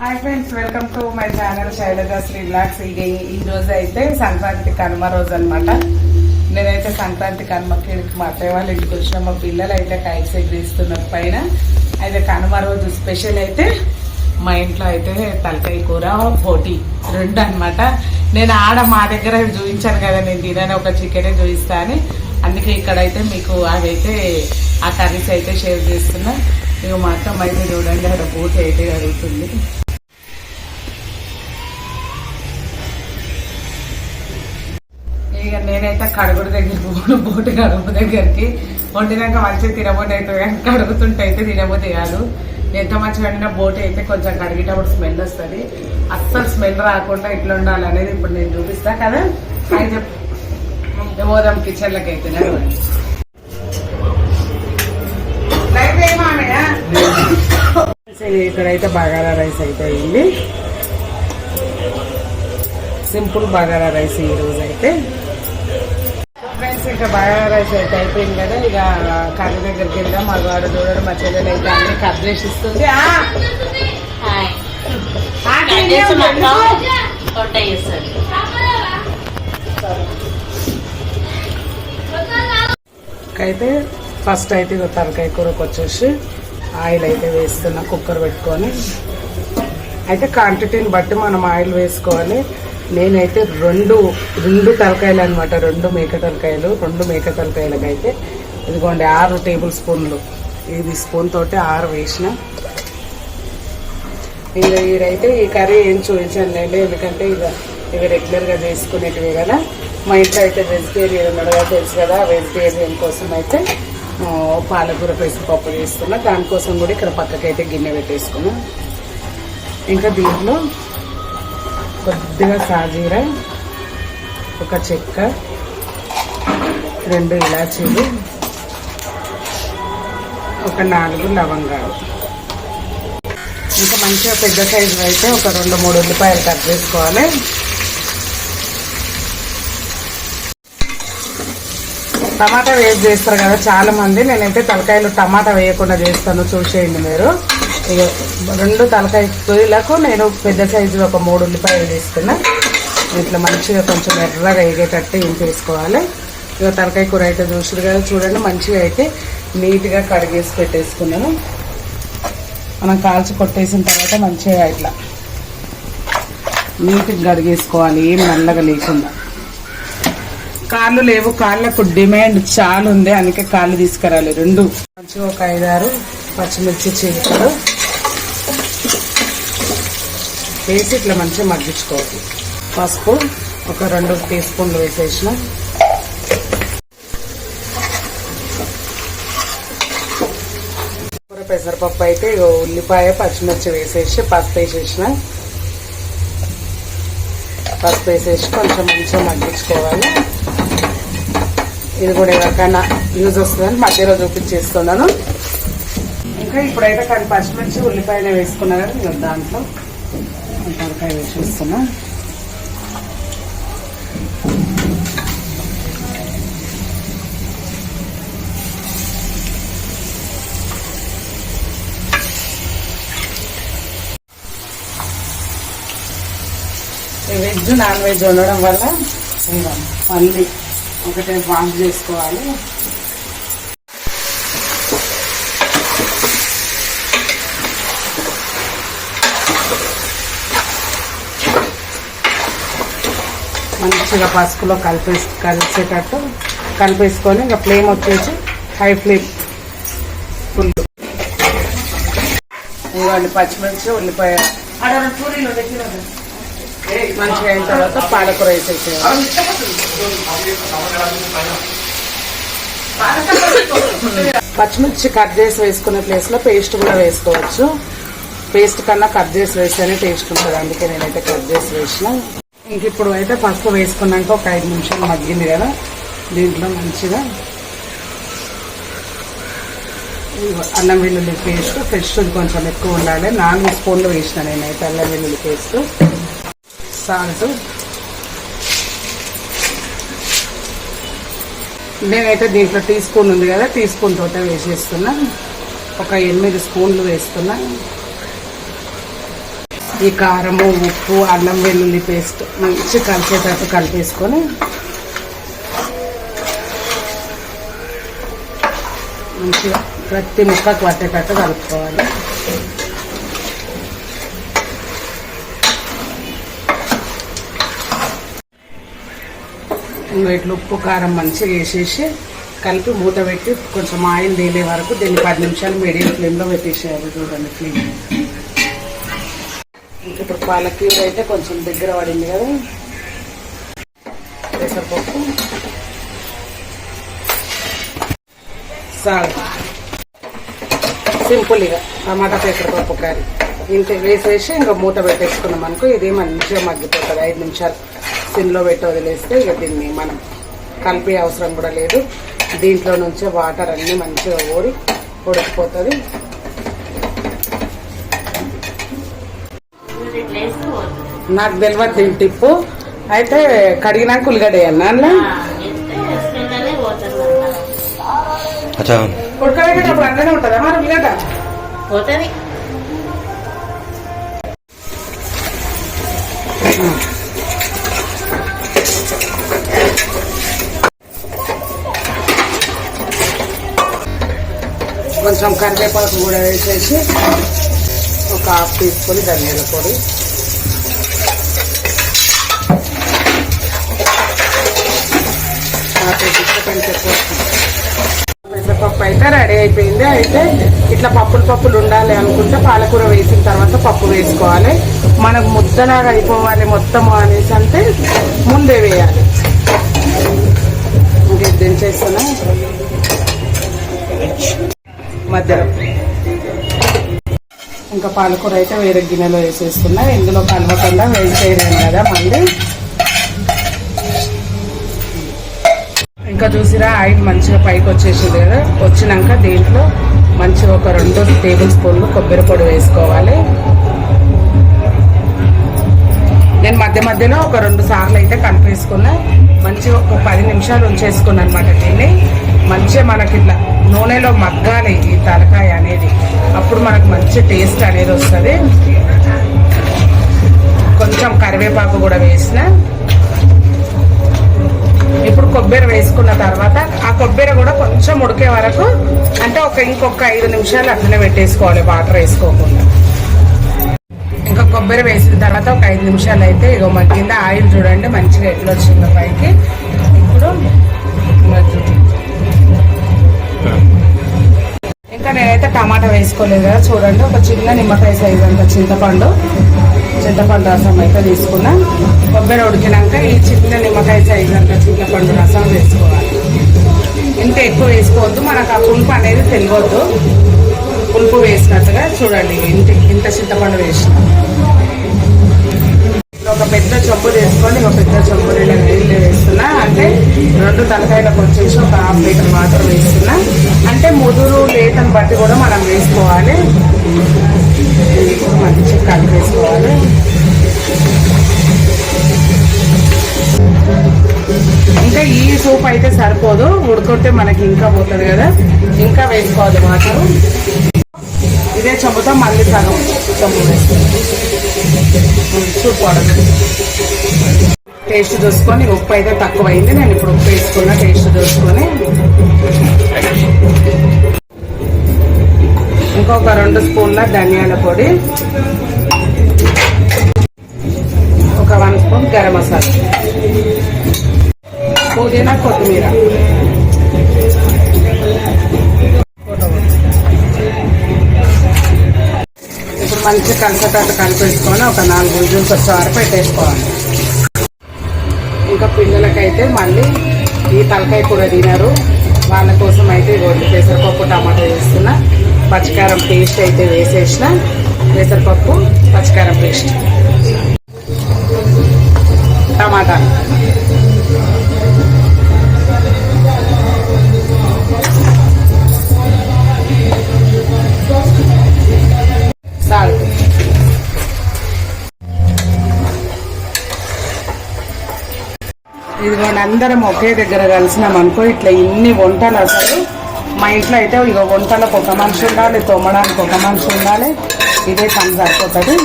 Hi friends welcome to my channel Sailaja Sri blogs ఇది ఈ రోజు అయితే సంక్రాంతి కనుమ రోజు అనమాట నేనైతే సంక్రాంతి కనుమకి మా అత్తయ్య వాళ్ళ ఇంటికి వచ్చిన. మా పిల్లలు అయితే కైట్స్ ఎగిరిస్తున్నారు పైన. అయితే కనుమ రోజు స్పెషల్ అయితే మా ఇంట్లో అయితే తలకాయ కూర పోటీ రెండు అనమాట నేను ఆడ మా దగ్గర చూపించాను కదా నేను తినని ఒక చికెనే చూపిస్తా అని. అందుకే ఇక్కడైతే మీకు అవైతే ఆ కర్రీస్ అయితే షేర్ చేస్తున్నా. ఇక మాత్రం అయితే చూడండి అక్కడ బూట్ అయితే జరుగుతుంది. ఇక నేనైతే కడుగుడు దగ్గర పోను బోటు కడుగు దగ్గరికి. వండినాక మంచిగా తినబోతే అవుతుంది కానీ కడుగుతుంటే అయితే తినబోతే కాదు ఎంత మంచిగా వండినా బోటు అయితే కొంచెం కడిగేటప్పుడు స్మెల్ వస్తుంది. అస్సలు స్మెల్ రాకుండా ఇట్లా ఉండాలి అనేది ఇప్పుడు నేను చూపిస్తా కదా. అయితే పోదాం కిచెన్లకి అయితే ఇక్కడైతే బగారా రైస్ అయితే అయింది సింపుల్ బగారా రైస్ ఈ రోజు అయితే ఇంకా బగారా రైస్ అయితే అయిపోయింది కదా. ఇక కర్రీ దగ్గరికి వెళ్దాం. మగవాడు చూడడం మా చెల్లెలు అయితే అన్ని ఇస్తుంది చేస్తాడు. అయితే ఫస్ట్ అయితే ఇక తలకాయ కూరకు వచ్చేసి ఆయిల్ అయితే వేస్తున్నా కుక్కర్ పెట్టుకొని. అయితే క్వాంటిటీని బట్టి మనం ఆయిల్ వేసుకోవాలి. నేనైతే రెండు రెండు తలకాయలు అనమాట రెండు మేక తలకాయలు రెండు మేక తలకాయలకి అయితే ఇదిగోండి ఆరు టేబుల్ స్పూన్లు. ఇది స్పూన్ తోటి ఆరు వేసిన. ఇక ఇదైతే ఈ కర్రీ ఏం చూపించాను లేదు ఎందుకంటే ఇక ఇవి రెగ్యులర్గా చేసుకునేటివి కదా. మా ఇంట్లో అయితే వెజిటేరియన్ ఉన్నాడు తెలుసు కదా వెజిటేరియన్ కోసం అయితే పాలకూర పెసరపప్పు చేస్తున్నా. దానికోసం కూడా ఇక్కడ పక్కకైతే గిన్నె పెట్టేసుకున్నాం. ఇంకా దీంట్లో కొద్దిగా సాజీర ఒక చెక్క రెండు ఇలాచీలు ఒక నాలుగు లవంగాలు. ఇంకా మంచిగా పెద్ద సైజు అయితే ఒక రెండు మూడు ఉల్లిపాయలు కట్ చేసుకోవాలి. టమాటా వేసి చేస్తారు కదా చాలా మంది నేనైతే తలకాయలు టమాటా వేయకుండా చేస్తాను చూసేయండి మీరు. రెండు తలకాయ పొయ్యిలకు నేను పెద్ద సైజు ఒక మూడు ఉల్లిపాయలు తీసుకున్నా ఇట్లా మంచిగా కొంచెం ఎర్రగా వేగేటట్టు ఏం చేసుకోవాలి ఇక తలకాయ కూర అయితే చూసారు కదా చూడండి మంచిగా అయితే నీట్గా కడిగేసి పెట్టేసుకున్నాను. మనం కాల్చి కొట్టేసిన తర్వాత మంచిగా ఇట్లా నీట్గా కడిగేసుకోవాలి ఏం నల్లగా లేకుండా. కాళ్ళు లేవు కాళ్ళకు డిమాండ్ చాలా ఉంది అందుకే కాళ్ళు తీసుకురాలి రెండు మంచిగా ఒక ఐదారు పచ్చిమిర్చి చీలికలు. వేసి ఇట్లా మంచిగా మగ్గించుకోవాలి. పసుపు ఒక రెండు టీ స్పూన్లు వేసేసిన. కూర పెసరపప్పు అయితే ఇగో ఉల్లిపాయ పచ్చిమిర్చి వేసేసి పసుపు వేసేసిన. పసుపు వేసేసి కొంచెం మంచిగా మగ్గించుకోవాలి. ఇది కూడా ఎవరికైనా యూజ్ వస్తుందని మధ్యలో చూపించేస్తున్నాను. ఇంకా ఇప్పుడైతే కానీ పచ్చిమిర్చి ఉల్లిపాయలు వేసుకున్నా కానీ దాంట్లో. తలకాయ వేసేస్తున్నా వెజ్ నాన్ వెజ్ ఉండడం వల్ల మళ్ళీ ఒకటే వాష్ చేసుకోవాలి. మంచిగా పసుపులో కలిపేసి కలిసేటట్టు కలిపేసుకొని ఇంకా ఫ్లేమ్ వచ్చేసి హై ఫ్లేమ్ ఫుల్. ఇవ్వండి పచ్చిమిర్చి ఉల్లిపాయ. మంచిగా అయిన తర్వాత పాలకూర వేసేసేయాలి పచ్చిమిర్చి కట్ చేసి వేసుకునే ప్లేస్లో పేస్ట్ కూడా వేసుకోవచ్చు. పేస్ట్ కన్నా కట్ చేసి వేస్తేనే టేస్ట్ ఉంటుంది. అందుకే నేనైతే కట్ చేసి వేసిన. ఇంక ఇప్పుడు అయితే పసుపు వేసుకున్నాక ఒక ఐదు నిమిషాలు మగ్గింది కదా. దీంట్లో మంచిగా అల్లం వెల్లుల్లి పేస్ట్ ఫ్రెష్ కొంచెం ఎక్కువ ఉండాలి. నాలుగు స్పూన్లు వేసిన నేనైతే అల్లం వెల్లుల్లి పేస్ట్. సాల్ట్. నేనైతే దీంట్లో టీ స్పూన్ ఉంది కదా టీ స్పూన్ తోట వేసేస్తున్నా. ఒక ఎనిమిది స్పూన్లు వేస్తున్నా. ఈ కారము ఉప్పు అల్లం వెల్లుల్లి పేస్ట్ మంచి కలిసేటట్టు కలిపేసుకొని మంచిగా ప్రతి ముక్కకు పట్టేటట్టు కలుపుకోవాలి. ఇంకా ఇట్లా ఉప్పు కారం మంచిగా వేసేసి కలిపి మూత పెట్టి కొంచెం ఆయిల్ తేలే వరకు దీన్ని పది నిమిషాలు మీడియం ఫ్లేమ్లో పెట్టేసేయాలి చూడండి ఫ్లేమ్ ఇప్పుడు పాలకూర అయితే కొంచెం దగ్గర పడింది కదా. పెసరపప్పు సాగు సింపుల్ ఇక టమాటా పెసరపప్పు కర్రీ. ఇంత వేసేసి ఇంకా మూత పెట్టేసుకున్నాం అనుకో ఇది మంచిగా మగ్గిపోతుంది. ఐదు నిమిషాలు సిమ్లో పెట్టి వదిలేస్తే ఇక దీన్ని మనం కలిపే అవసరం కూడా లేదు. దీంట్లో నుంచే వాటర్ అన్నీ మంచిగా ఓడి ఉడికిపోతుంది మీరు ఇట్లా వేస్తే పోతుంది నాకు తెలియదు దీని టిప్పు. అయితే కడిగినాక ఉల్లిగడ్డ వేయాలి ఉడకబెట్టేటప్పుడు అట్లనే ఉంటుందా మరి ఉల్లిగడ్డ? పోతుంది. కొంచెం కరివేపాకు కూడా వేసేసి ఒక హాఫ్ తీసుకొని స్పూన్ ధనియాల పొడి. నాకు పెసరపప్పు అయితే రెడీ అయిపోయింది. అయితే ఇట్లా పప్పులు పప్పులు ఉండాలి అనుకుంటే పాలకూర వేసిన తర్వాత పప్పు వేసుకోవాలి. మనకు ముద్దలాగా అయిపోవాలి మొత్తం అనేసి అంటే ముందే వేయాలి. ఇంకే దించేస్తాను? మధ్యలో. ఇంకా పాలకూర అయితే వేరే గిన్నెలో వేసేస్తున్నా. ఇందులో కలవకుండా వేసేయలేం కదా మళ్ళీ. ఇంకా చూసిరా ఆయిల్ మంచిగా పైకి వచ్చేసింది కదా. వచ్చినాక దీంట్లో మంచిగా ఒక రెండు టేబుల్ స్పూన్లు కొబ్బరి పొడి వేసుకోవాలి. నేను మధ్య మధ్యలో ఒక రెండు సార్లు అయితే కలిపేసుకున్నా మంచిగా ఒక పది నిమిషాలు ఉంచేసుకున్నా అనమాట దీన్ని. మంచిగా మనకి ఇట్లా నూనెలో మగ్గాలి ఈ తలకాయ అనేది. అప్పుడు మనకు మంచి టేస్ట్ అనేది వస్తుంది. కొంచెం కరివేపాకు కూడా వేసిన. ఇప్పుడు కొబ్బరి వేసుకున్న తర్వాత ఆ కొబ్బరి కూడా కొంచెం ఉడికే వరకు అంటే ఒక ఇంకొక ఐదు నిమిషాలు అట్లనే పెట్టేసుకోవాలి వాటర్ వేసుకోకుండా. ఇంకా కొబ్బరి వేసిన తర్వాత ఒక ఐదు నిమిషాలు అయితే ఇగో మగ్గింద ఆయిల్ చూడండి మంచిగా ఎట్లా వచ్చిందో పైకి. ఇప్పుడు ఇంకా ఇంకా నేనైతే టమాటా వేసుకోలేదు కదా చూడండి. ఒక చిన్న నిమ్మకాయ సైజ్ అంత చింతపండు. చింతపండు రసం అయితే తీసుకున్నా. కొబ్బరి ఉడికినాక ఈ చిన్న నిమ్మకాయ సైజ్ అంత చింతపండు రసం వేసుకోవాలి. ఇంత ఎక్కువ వేసుకోవద్దు మనకు ఆ పులుపు అనేది తెలియవద్దు పులుపు వేసినట్టుగా చూడండి ఇంత ఇంత చింతపండు వేసిన. ఒక పెద్ద చెంబు తీసుకొని ఒక పెద్ద చెంబు నీళ్ళ నీళ్ళు వేస్తున్నా. అంటే రెండు తలకాయలకు వచ్చేసి ఒక హాఫ్ లీటర్ వాటర్ వేస్తున్నా. అంటే ముదురు లేతను బట్టి కూడా మనం వేసుకోవాలి. మంచి కూడా మంచిగా కలిపేసుకోవాలి ఇంకా ఈ సూప్ అయితే సరిపోదు. ఉడుకుంటే మనకి ఇంకా పోతుంది కదా. ఇంకా వేసుకోవాలి వాటర్. ఇదే చెంబుతో మళ్ళీ సగం చెంబు వేసుకోవాలి. సూప్ టేస్ట్ చూసుకొని ఉప్పు అయితే తక్కువైంది. నేను ఇప్పుడు ఉప్పు వేసుకున్న టేస్ట్ చూసుకొని ఇంకొక రెండు స్పూన్ల ధనియాల పొడి. ఒక వన్ స్పూన్ గరం మసాలా. పుదీనా కొత్తిమీర. మంచి మంచిగా కలిసేటట్టు కలిపేసుకొని ఒక నాలుగు విజిల్స్ వచ్చే వరకు పెట్టేసుకోవాలి. ఇంకా పిల్లలకైతే మళ్ళీ ఈ తలకాయ కూడా తినరు. వాళ్ళ కోసం అయితే రోడ్డు పెసరపప్పు టమాటా వేస్తున్నా. పచ్చికారం పేస్ట్ అయితే వేసేసిన. పెసరపప్పు పచ్చికారం పేస్ట్. టమాటా. ఇదిగోండి అందరం ఒకే దగ్గర కలిసినాం అనుకో ఇట్లా ఇన్ని వంటలు అసలు. మా ఇంట్లో అయితే ఇక వంటలకు ఒక మనిషి ఉండాలి తోమడానికి ఒక మనిషి ఉండాలి. ఇదే పని సరిపోతుంది.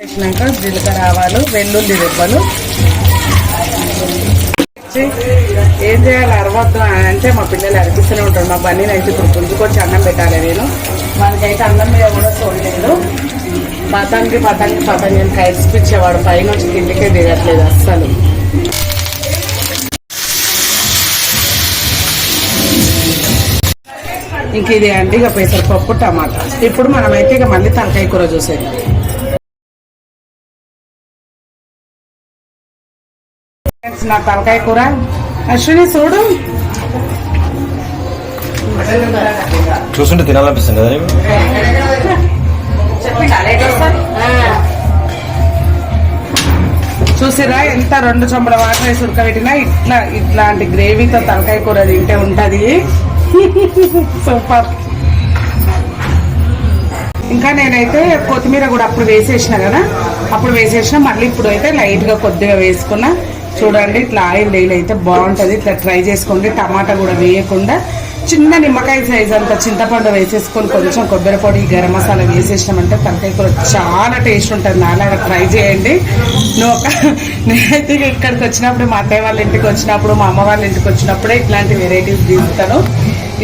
వేసినాక జీలకర్ర ఆవాలు వెల్లుల్లి రెబ్బలు. ఏం చేయాలి? అరవద్దు అని అంటే మా పిల్లలు అరిపిస్తూనే ఉంటారు. మా బన్నీ అయితే ఇప్పుడు పుంజుకొచ్చి అన్నం పెట్టాలి నేను. మనకైతే అన్నం మీద కూడా చూడలేదు పతంగి పతంగి పతంగి అని కైసిపించేవాడు పైన వచ్చి కిందికే దిగట్లేదు అస్సలు. ఇంక ఇది అండి ఇక పెసరపప్పు టమాటా. ఇప్పుడు మనమైతే ఇక మళ్ళీ తలకాయ కూర చూసేది నా తలకాయ కూర. అశ్విని చూడు. చూస్తుంటే తినాలనిపిస్తుంది కదా? చూసిరా ఎంత రెండు చెంబల వాటర్ వేసి ఉడకబెట్టినా? ఇట్లా ఇట్లాంటి గ్రేవీతో తలకాయ కూర తింటే ఉంటది. సూపర్. ఇంకా నేనైతే కొత్తిమీర కూడా అప్పుడు వేసేసిన కదా? అప్పుడు వేసేసిన మళ్ళీ ఇప్పుడు అయితే లైట్గా కొద్దిగా వేసుకున్నా. చూడండి ఇట్లా ఆయిల్ డైలీ అయితే బాగుంటది. ఇట్లా ట్రై చేసుకోండి. టమాటా కూడా వేయకుండా చిన్న నిమ్మకాయ సైజ్ అంత చింతపండు వేసేసుకొని కొంచెం కొబ్బరి పొడి గరం మసాలా వేసేసినామంటే తలకాయ కూర చాలా టేస్ట్ ఉంటుంది. నాలాగా ట్రై చేయండి. నువ్వు ఒక నేనైతే ఇక్కడికి వచ్చినప్పుడు మా అత్తయ్య వాళ్ళ ఇంటికి వచ్చినప్పుడు మా అమ్మ వాళ్ళ ఇంటికి వచ్చినప్పుడే ఇట్లాంటి వెరైటీస్ తీస్తాను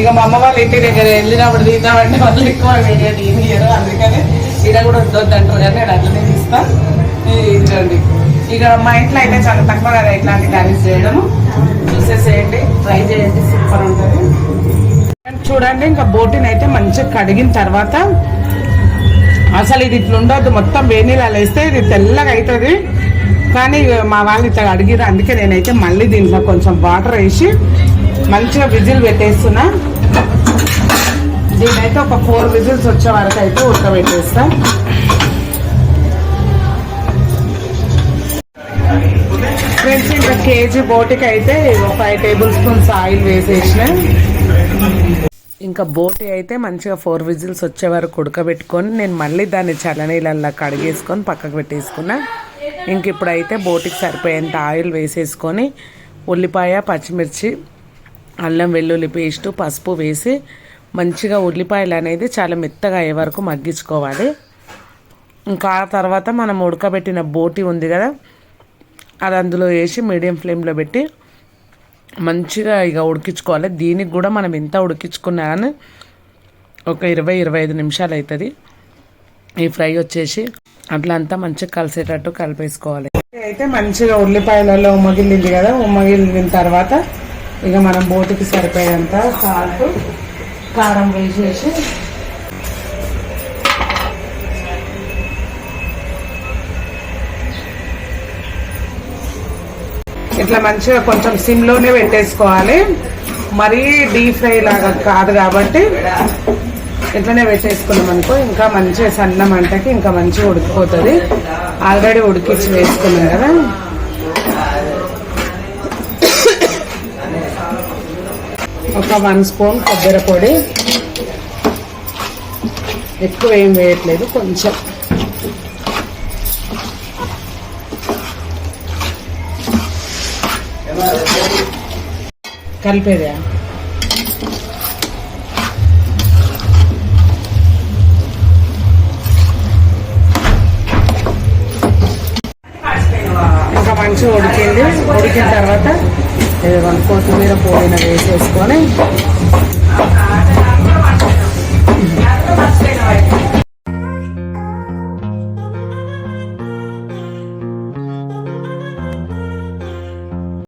ఇక మా అమ్మ వాళ్ళ ఇంటి దగ్గర వెళ్ళినప్పుడు తీద్దామంటే వాళ్ళు ఎక్కువ వీడియో తీయరు అందుకని ఈడ కూడా వద్దొద్దు అంటారు కానీ నేను అట్లనే తీస్తాను చూడండి ఇక మా ఇంట్లో అయితే చాలా తక్కువ కదా ఇట్లాంటి కర్రీస్ చేయడము. చూసేసేయండి. ట్రై చేయండి. సూపర్ ఉంటుంది. చూడండి ఇంకా బోటిని అయితే మంచిగా కడిగిన తర్వాత అసలు ఇది ఇట్లా ఉండొద్దు. మొత్తం వేడి వేస్తే ఇది తెల్లగా అవుతుంది. కానీ మా వాళ్ళు ఇట్లా అడిగిరు అందుకే నేనైతే మళ్ళీ దీంట్లో కొంచెం వాటర్ వేసి మంచిగా విజిల్ పెట్టేస్తున్నా. దీనైతే ఒక ఫోర్ విజిల్స్ వచ్చే వరకు అయితే ఉడకబెట్టేస్తాను ఫ్రెండ్స్ ఇంకా కేజీ బోటికి అయితే ఫైవ్ టేబుల్ స్పూన్స్ ఆయిల్ వేసేసిన. ఇంకా బోటి అయితే మంచిగా ఫోర్ విజిల్స్ వచ్చే వరకు ఉడకబెట్టుకొని నేను మళ్ళీ దాన్ని చల్లనీళ్ళల్లో కడిగేసుకొని పక్కకు పెట్టేసుకున్నా. ఇంక ఇప్పుడైతే బోటికి సరిపోయేంత ఆయిల్ వేసేసుకొని ఉల్లిపాయ పచ్చిమిర్చి అల్లం వెల్లుల్లి పేస్ట్ పసుపు వేసి మంచిగా ఉల్లిపాయలు అనేది చాలా మెత్తగా అయ్యే వరకు మగ్గించుకోవాలి. ఇంకా ఆ తర్వాత మనం ఉడకబెట్టిన బోటి ఉంది కదా అది అందులో వేసి మీడియం ఫ్లేమ్లో పెట్టి మంచిగా ఇక ఉడికించుకోవాలి. దీనికి కూడా మనం ఎంత ఉడికించుకున్నా కానీ ఒక ఇరవై ఇరవై ఐదు నిమిషాలు అవుతుంది. ఈ ఫ్రై వచ్చేసి అట్లా అంతా మంచిగా కలిసేటట్టు కలిపేసుకోవాలి. అయితే మంచిగా ఉల్లిపాయలలో ఉమ్మగిల్లింది కదా ఉమ్మగిల్లిన తర్వాత ఇక మనం బోటికి సరిపోయేంత సాల్ట్ కారం వేసేసి ఇట్లా మంచిగా కొంచెం సిమ్లోనే పెట్టేసుకోవాలి. మరీ డీప్ ఫ్రై లాగా కాదు కాబట్టి ఇట్లనే పెట్టేసుకున్నాం అనుకో ఇంకా మంచిగా సన్న మంటకి ఇంకా మంచిగా ఉడికిపోతుంది. ఆల్రెడీ ఉడికించి వేసుకున్నాం కదా. ఒక వన్ స్పూన్ కొబ్బరి పొడి. ఎక్కువ ఏం వేయట్లేదు కొంచెం. కలిపేదా. ఇంకా మంచిగా ఉడికింది. ఉడికిన తర్వాత కొత్తిమీర పోయిన వేసేసుకొని